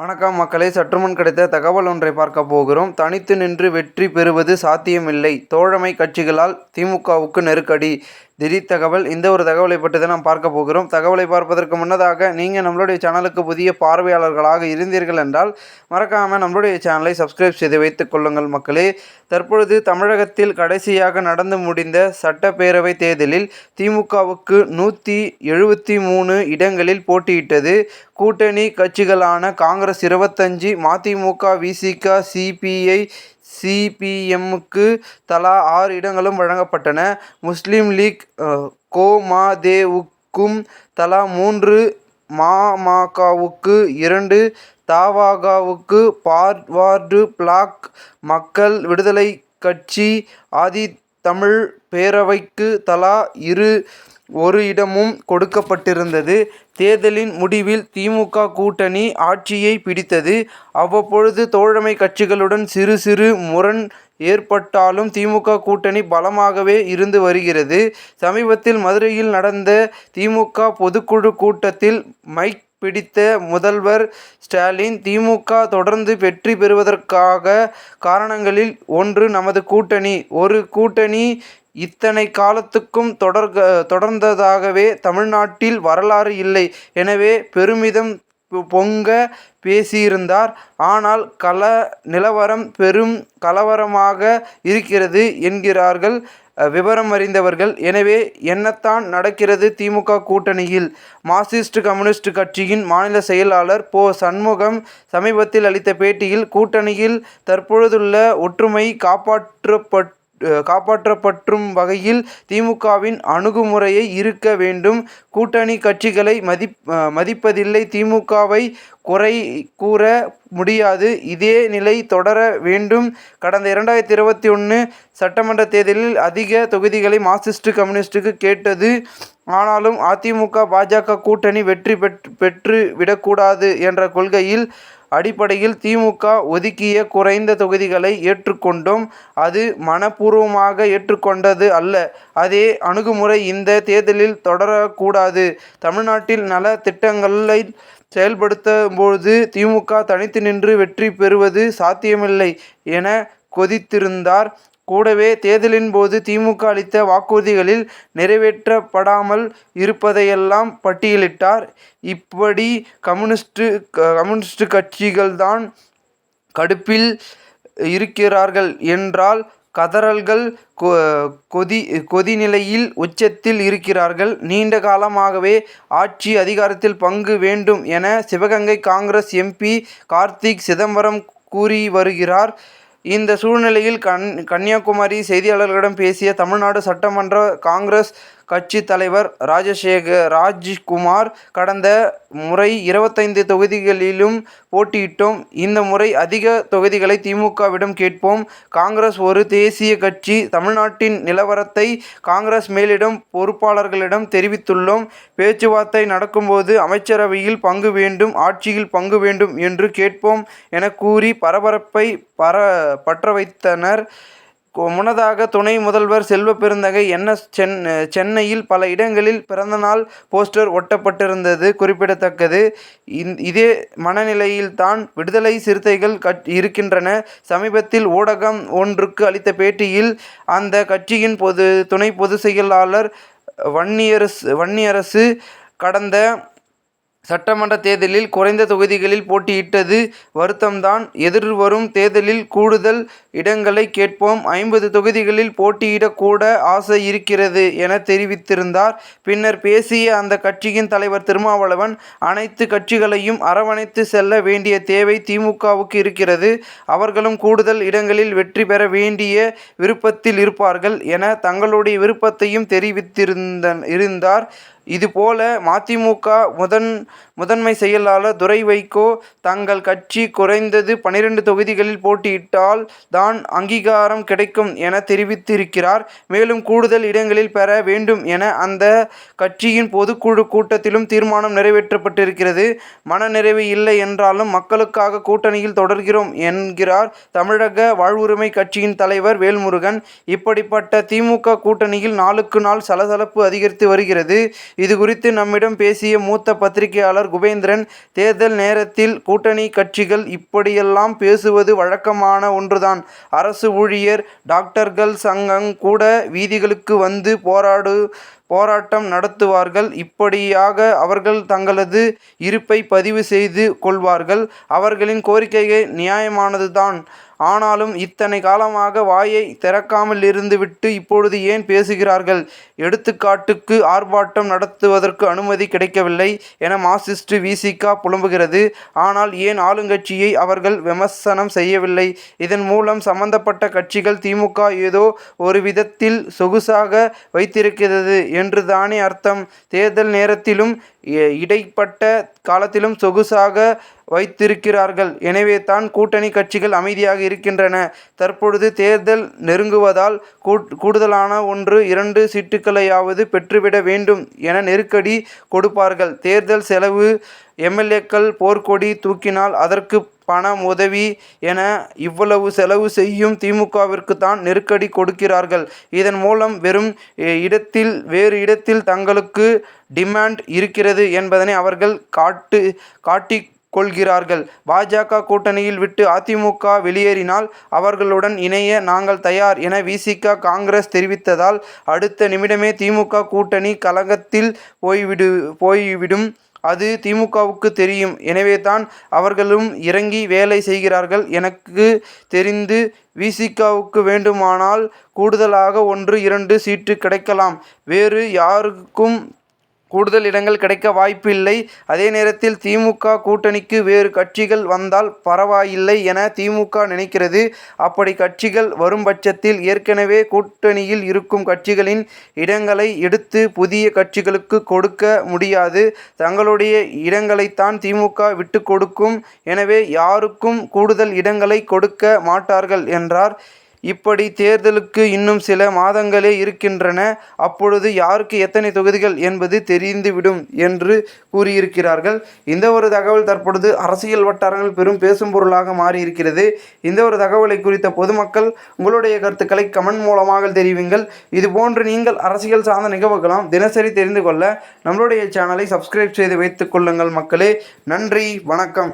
வணக்கம் மக்களே சற்றுமுன் கிடைத்த தகவல் ஒன்றை பார்க்க போகிறோம். தனித்து நின்று வெற்றி பெறுவது சாத்தியமில்லை. தோழமை கட்சிகளால் திமுகவுக்கு நெருக்கடி. திடீர் தகவல் இந்த ஒரு தகவலை பற்றி தான் நாம் பார்க்க போகிறோம். தகவலை பார்ப்பதற்கு முன்னதாக நீங்கள் நம்மளுடைய சேனலுக்கு புதிய பார்வையாளர்களாக இருந்தீர்கள் என்றால் மறக்காமல் நம்மளுடைய சேனலை சப்ஸ்கிரைப் செய்து வைத்துக் கொள்ளுங்கள் மக்களே. தற்பொழுது தமிழகத்தில் கடைசியாக நடந்து முடிந்த சட்டப்பேரவை தேர்தலில் திமுகவுக்கு நூற்றி எழுபத்தி மூணு இடங்களில் போட்டியிட்டது. கூட்டணி கட்சிகளான காங்கிரஸ் இருபத்தஞ்சி மதிமுக விசிக சிபிஐ சிபிஎம்முக்கு தலா ஆறு இடங்களும் வழங்கப்பட்டன. முஸ்லீம் லீக் கோமாதேவுக்கும் தலா மூன்று மாமாகாவுக்கு இரண்டு தாவாகாவுக்கு பார்வார்டு பிளாக் மக்கள் விடுதலை கட்சி ஆதி தமிழ் பேரவைக்கு தலா இரு ஒரு இடமும் கொடுக்கப்பட்டிருந்தது. தேர்தலின் முடிவில் திமுக கூட்டணி ஆட்சியை பிடித்தது. அவ்வப்பொழுது தோழமை கட்சிகளுடன் சிறு சிறு முரண் ஏற்பட்டாலும் திமுக கூட்டணி பலமாகவே இருந்து வருகிறது. சமீபத்தில் மதுரையில் நடந்த திமுக பொதுக்குழு கூட்டத்தில் மைக் பிடித்த முதல்வர் ஸ்டாலின் திமுக தொடர்ந்து வெற்றி பெறுவதற்காக காரணங்களில் ஒன்று நமது கூட்டணி. ஒரு கூட்டணி இத்தனை காலத்துக்கும் தொடர்க தொடர்ந்ததாகவே தமிழ்நாட்டில் வரலாறு இல்லை. எனவே பெருமிதம் பொங்க பேசியிருந்தார். ஆனால் கல நிலவரம் பெரும் கலவரமாக இருக்கிறது என்கிறார்கள் விவரம் அறிந்தவர்கள். எனவே என்னத்தான் நடக்கிறது திமுக கூட்டணியில்? மார்க்சிஸ்ட் கம்யூனிஸ்ட் கட்சியின் மாநில செயலாளர் போ. சண்முகம் சமீபத்தில் அளித்த பேட்டியில் கூட்டணியில் தற்பொழுதுள்ள ஒற்றுமை காப்பாற்றப்பட் காப்பாற்றப்பற்றும் வகையில் திமுகவின் அணுகுமுறையை இருக்க வேண்டும். கூட்டணி கட்சிகளை மதிப் மதிப்பதில்லை. திமுகவை குறை கூற முடியாது. இதே நிலை தொடர வேண்டும். கடந்த இரண்டாயிரத்தி இருபத்தி ஒன்று சட்டமன்ற தேர்தலில் அதிக தொகுதிகளை மார்க்சிஸ்ட் கம்யூனிஸ்டுக்கு கேட்டது. ஆனாலும் அதிமுக பாஜக கூட்டணி வெற்றி பெற்று பெற்று விடக்கூடாது என்ற கொள்கையில் அடிப்படையில் திமுக ஒதுக்கிய குறைந்த தொகுதிகளை ஏற்றுக்கொண்டோம். அது மனப்பூர்வமாக ஏற்றுக்கொண்டது அல்ல. அதே அணுகுமுறை இந்த தேர்தலில் தொடரக்கூடாது. தமிழ்நாட்டில் நல திட்டங்களை செயல்படுத்தும்போது திமுக தனித்து நின்று வெற்றி பெறுவது சாத்தியமில்லை என கொதித்திருந்தார் கூடவே தேர்தலின் போது திமுக அளித்த வாக்குறுதிகளில் நிறைவேற்றப்படாமல் இருப்பதையெல்லாம் பட்டியலிட்டார். இப்படி கம்யூனிஸ்டு கம்யூனிஸ்ட் கட்சிகள்தான் கடுப்பில் இருக்கிறார்கள் என்றால் கதறல்கள் கொதி கொதிநிலையில் உச்சத்தில் இருக்கிறார்கள். நீண்ட காலமாகவே ஆட்சி அதிகாரத்தில் பங்கு வேண்டும் என சிவகங்கை காங்கிரஸ் எம்பி கார்த்திக் சிதம்பரம் கூறி வருகிறார். இந்த சூழ்நிலையில் கன் கன்னியாகுமரி செய்தியாளர்களிடம் பேசிய தமிழ்நாடு சட்டமன்ற காங்கிரஸ் கட்சி தலைவர் ராஜசேகர் ராஜ்குமார் கடந்த முறை இருபத்தைந்து தொகுதிகளிலும் போட்டியிட்டோம். இந்த முறை அதிக தொகுதிகளை திமுகவிடம் கேட்போம். காங்கிரஸ் ஒரு தேசிய கட்சி தமிழ்நாட்டின் நிலவரத்தை காங்கிரஸ் மேலிடம் பொறுப்பாளர்களிடம் தெரிவித்துள்ளோம். பேச்சுவார்த்தை நடக்கும்போது அமைச்சரவையில் பங்கு வேண்டும் ஆட்சியில் பங்கு வேண்டும் என்று கேட்போம் என கூறி பரபரப்பை பர பற்ற வைத்தனர் முன்னதாக துணை முதல்வர் செல்வ பெருந்தகை என்ன சென் சென்னையில் பல இடங்களில் பிறந்தநாள் போஸ்டர் ஒட்டப்பட்டிருந்தது குறிப்பிடத்தக்கது. இதே மனநிலையில்தான் விடுதலை சிறுத்தைகள் கட் இருக்கின்றன. சமீபத்தில் ஊடகம் ஒன்றுக்கு அளித்த பேட்டியில் அந்த கட்சியின் பொது துணை பொதுச் செயலாளர் வன்னியரசு வன்னியரசு கடந்த சட்டமன்ற தேர்தலில் குறைந்த தொகுதிகளில் போட்டியிட்டது வருத்தம்தான். எதிர்வரும் தேர்தலில் கூடுதல் இடங்களை கேட்போம். ஐம்பது தொகுதிகளில் போட்டியிடக்கூட ஆசை இருக்கிறது என தெரிவித்திருந்தார். பின்னர் பேசிய அந்த கட்சியின் தலைவர் திருமாவளவன் அனைத்து கட்சிகளையும் அரவணைத்து செல்ல வேண்டிய தேவை திமுகவுக்கு இருக்கிறது. அவர்களும் கூடுதல் இடங்களில் வெற்றி பெற வேண்டிய விருப்பத்தில் இருப்பார்கள் என தங்களுடைய விருப்பத்தையும் தெரிவித்திருந்த இருந்தார். இதுபோல மதிமுக முதன் முதன்மை செயலாளர் துரை வைகோ தங்கள் கட்சி குறைந்தது பனிரெண்டு தொகுதிகளில் போட்டியிட்டால் தான் அங்கீகாரம் கிடைக்கும் என தெரிவித்திருக்கிறார். மேலும் கூடுதல் இடங்களில் பெற வேண்டும் என அந்த கட்சியின் பொதுக்குழு கூட்டத்திலும் தீர்மானம் நிறைவேற்றப்பட்டிருக்கிறது. மனநிறைவு இல்லை என்றாலும் மக்களுக்காக கூட்டணியில் தொடர்கிறோம் என்கிறார் தமிழக வாழ்வுரிமை கட்சியின் தலைவர் வேல்முருகன். இப்படிப்பட்ட திமுக கூட்டணியில் நாளுக்கு நாள் சலசலப்பு அதிகரித்து வருகிறது. இதுகுறித்து நம்மிடம் பேசிய மூத்த பத்திரிகையாளர் குபேந்திரன் தேர்தல் நேரத்தில் கூட்டணி கட்சிகள் இப்படியெல்லாம் பேசுவது வழக்கமான ஒன்றுதான். அரசு ஊழியர் டாக்டர்கள் சங்கம் கூட வீதிகளுக்கு வந்து போராடு போராட்டம் நடத்துவார்கள். இப்படியாக அவர்கள் தங்களது இருப்பை பதிவு செய்து கொள்வார்கள். அவர்களின் கோரிக்கைகள் நியாயமானதுதான். ஆனாலும் இத்தனை காலமாக வாயை திறக்காமல் இருந்துவிட்டு இப்பொழுது ஏன் பேசுகிறார்கள்? எடுத்துக்காட்டுக்கு ஆர்ப்பாட்டம் நடத்துவதற்கு அனுமதி கிடைக்கவில்லை என மார்க்சிஸ்ட் விசிகா புலம்புகிறது. ஆனால் ஏன் ஆளுங்கட்சியை அவர்கள் விமர்சனம் செய்யவில்லை? இதன் மூலம் சம்பந்தப்பட்ட கட்சிகள் திமுக ஏதோ ஒரு விதத்தில் சொகுசாக வைத்திருக்கிறது என்று தானே அர்த்தம். தேர்தல் நேரத்திலும் இடைப்பட்ட காலத்திலும் சொகுசாக வைத்திருக்கிறார்கள். எனவே தான் கூட்டணி கட்சிகள் அமைதியாக இருக்கின்றன. தற்பொழுது தேர்தல் நெருங்குவதால் கூடுதலான ஒன்று இரண்டு சீட்டுக்களையாவது பெற்றுவிட வேண்டும் என நெருக்கடி கொடுப்பார்கள். தேர்தல் செலவு எம்எல்ஏக்கள் போர்க்கொடி தூக்கினால் அதற்கு பணம் உதவி என இவ்வளவு செலவு செய்யும் திமுகவிற்கு தான் நெருக்கடி கொடுக்கிறார்கள். இதன் மூலம் வெறும் இடத்தில் வேறு இடத்தில் தங்களுக்கு டிமாண்ட் இருக்கிறது என்பதனை அவர்கள் காட்டு காட்டி கொள்கிறார்கள். பாஜக கூட்டணியில் விட்டு அதிமுக வெளியேறினால் அவர்களுடன் இணைய நாங்கள் தயார் என விசிக காங்கிரஸ் தெரிவித்ததால் அடுத்த நிமிடமே திமுக கூட்டணி கலகத்தில் போய்விடு போய்விடும். அது திமுகவுக்கு தெரியும். எனவே தான் அவர்களும் இறங்கி வேலை செய்கிறார்கள். எனக்கு தெரிந்து விசிகாவுக்கு வேண்டுமானால் கூடுதலாக ஒன்று இரண்டு சீட்டு கிடைக்கலாம். வேறு யாருக்கும் கூடுதல் இடங்கள் கிடைக்க வாய்ப்பில்லை. அதே நேரத்தில் திமுக கூட்டணிக்கு வேறு கட்சிகள் வந்தால் பரவாயில்லை என திமுக நினைக்கிறது. அப்படி கட்சிகள் வரும் பட்சத்தில் ஏற்கனவே கூட்டணியில் இருக்கும் கட்சிகளின் இடங்களை எடுத்து புதிய கட்சிகளுக்கு கொடுக்க முடியாது. தங்களுடைய இடங்களைத்தான் திமுக விட்டு கொடுக்கும். எனவே யாருக்கும் கூடுதல் இடங்களை கொடுக்க மாட்டார்கள் என்றார் இப்படி தேர்தலுக்கு இன்னும் சில மாதங்களே இருக்கின்றன அப்பொழுது யாருக்கு எத்தனை தொகுதிகள் என்பது தெரிந்துவிடும் என்று கூறியிருக்கிறார்கள். இந்த ஒரு தகவல் தற்பொழுது அரசியல் வட்டாரங்கள் பெரும் பேசும் பொருளாக மாறியிருக்கிறது. இந்த ஒரு தகவலை குறித்த பொதுமக்கள் உங்களுடைய கருத்துக்களை கமெண்ட் மூலமாக தெரிவிங்கள். இதுபோன்று நீங்கள் அரசியல் சார்ந்த நிகழ்வுகளாம் தினசரி தெரிந்து கொள்ள நம்மளுடைய சேனலை சப்ஸ்கிரைப் செய்து வைத்துக் கொள்ளுங்கள் மக்களே. நன்றி வணக்கம்.